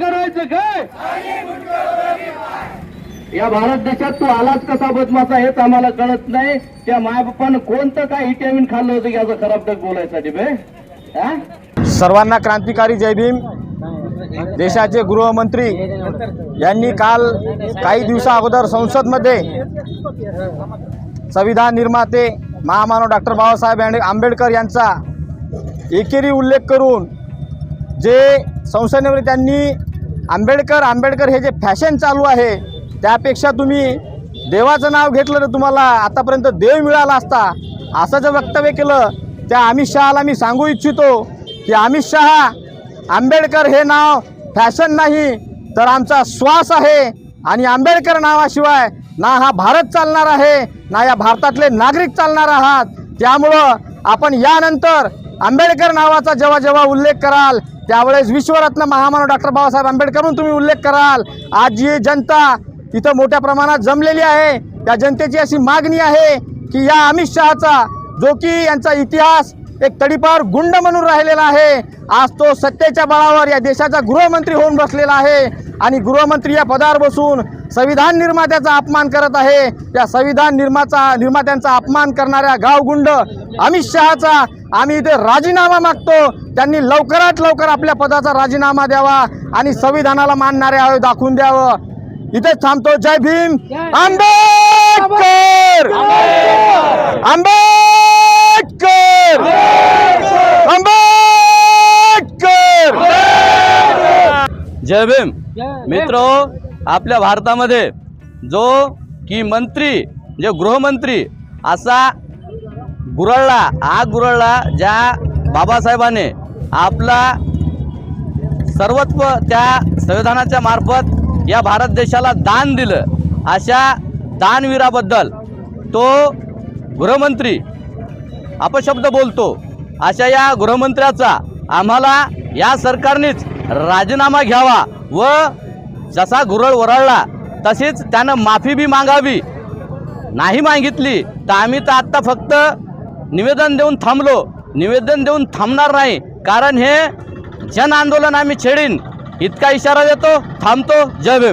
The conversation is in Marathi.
करायचं काय? या भारत देशात तू आलाच कसा बदमाचा हेच आम्हाला कळत नाही. त्या मायबापानं कोणतं काय विटॅमिन खाल्लं होतं की असं खराब डग बोलायसाठी बे? सर्वांना क्रांतिकारी जय भीम. देशाचे गृहमंत्री यांनी काल काही दिवसा अगोदर संसदमध्ये संविधान निर्माते महामानव डॉक्टर बाबासाहेब आंबेडकर यांचा एकेरी उल्लेख करून जे संसदेमध्ये त्यांनी आंबेडकर आंबेडकर हे जे फॅशन चालू आहे त्यापेक्षा तुम्ही देवाचं नाव घेतलं तर तुम्हाला आतापर्यंत देव मिळाला असता असं जर वक्तव्य केलं त्या अमित शहाला मी सांगू इच्छितो की अमित शहा आंबेडकर हे नाव फॅशन नाही तर आमचा श्वास आहे. आणि आंबेडकर नावाशिवाय ना हा भारत चालणार आहे ना या भारतातले नागरिक चालणार आहात. त्यामुळं आपण यानंतर आंबेडकर नावाचा जेव्हा जेव्हा उल्लेख कराल त्यावेळेस विश्वरत्न महामानव डॉक्टर बाबासाहेब आंबेडकर म्हणून तुम्ही उल्लेख कराल. आज जी जनता तिथं मोठ्या प्रमाणात जमलेली आहे त्या जनतेची अशी मागणी आहे की या अमित शहाचा जो की यांचा इतिहास एक तडीपार गुंड म्हणून राहिलेला आहे. आज तो सत्तेच्या बळावर या देशाचा गृहमंत्री होऊन बसलेला आहे. आणि गृहमंत्री या पदावर बसून संविधान निर्मात्याचा अपमान करत आहे. त्या संविधान निर्माचा निर्मात्यांचा अपमान करणाऱ्या गावगुंड अमित शहाचा आम्ही इथे राजीनामा मागतो. त्यांनी लवकरात लवकर आपल्या पदाचा राजीनामा द्यावा आणि संविधानाला मानणारे आहे दाखवून द्यावं. इथेच थांबतो. जय भीम. आंबेडकर. आंबेडकर. जय भीम. मित्र आपल्या भारतामध्ये जो की मंत्री जे गृहमंत्री असा गुरळला हा गुरळला ज्या बाबासाहेबाने आपला सर्वत्व त्या संविधानाच्या मार्फत या भारत देशाला दान दिलं अशा दानवीराबद्दल तो गृहमंत्री अपशब्द बोलतो. अशा या गृहमंत्र्याचा आम्हाला या सरकारनेच राजीनामा घ्यावा व जसा गुरळ वरळला तशीच त्यानं माफी बी मागावी. नाही मागितली तर आम्ही तर आत्ता फक्त निवेदन देऊन थांबलो. निवेदन देऊन थांबणार नाही कारण हे जन आंदोलन आम्ही छेडीन. इतका इशारा देतो थांबतो. जय भीम.